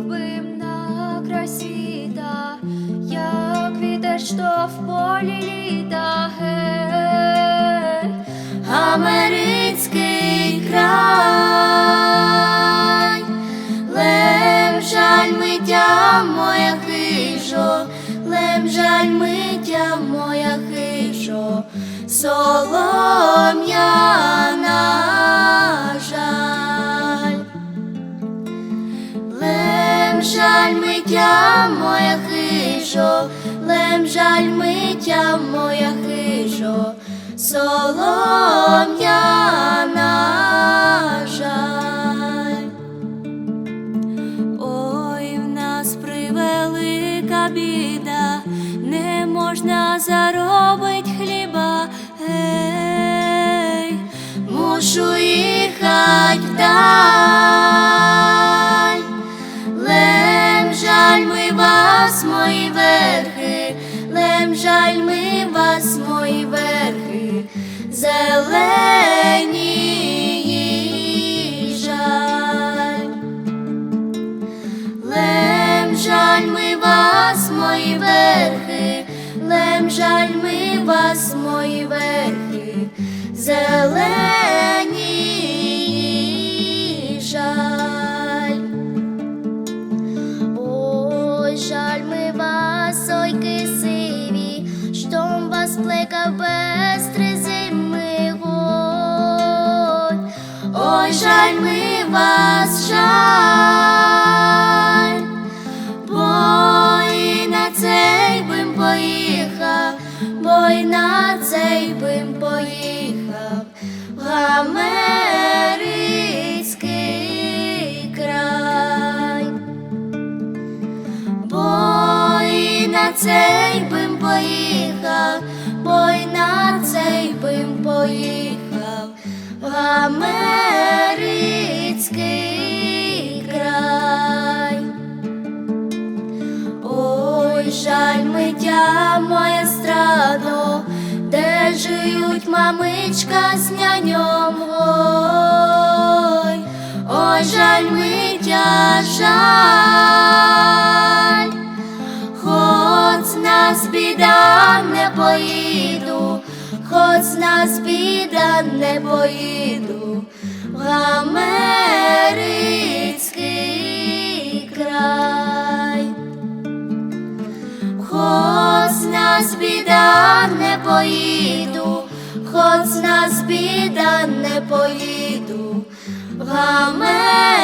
хотів би на красі, та як вітер, що в полі літа, Америцький край, лем жаль миття моя хижо, лем жаль миття моя хижо, солом'яна жаль миття моя хижо, лем жаль миття моя хижо, солом'яна жаль. Ой, в нас превелика біда, не можна заробить лем жаль ми вас, мої верхи, зелені жаль. Лем ми вас, мої верхи, лем жаль ми вас, мої верхи, зелені жаль. Ой, жаль ми вас, ой, кисиві, що вас плекав без три зими. Ой, жаль ми вас, жаль, бо і на цей бим поїхав, бо і на цей бим поїхав, в Америцький край. Бо і на цей Америцький край. Ой, жаль миття моя страдо, де жиють мамичка з няньом. Ой, ой, жаль миття, жаль, хоч нас біда не поїду, хоч нас біда не поїду, в Америцький край. Хоч нас біда не поїду, хоч нас біда не поїду в Америку.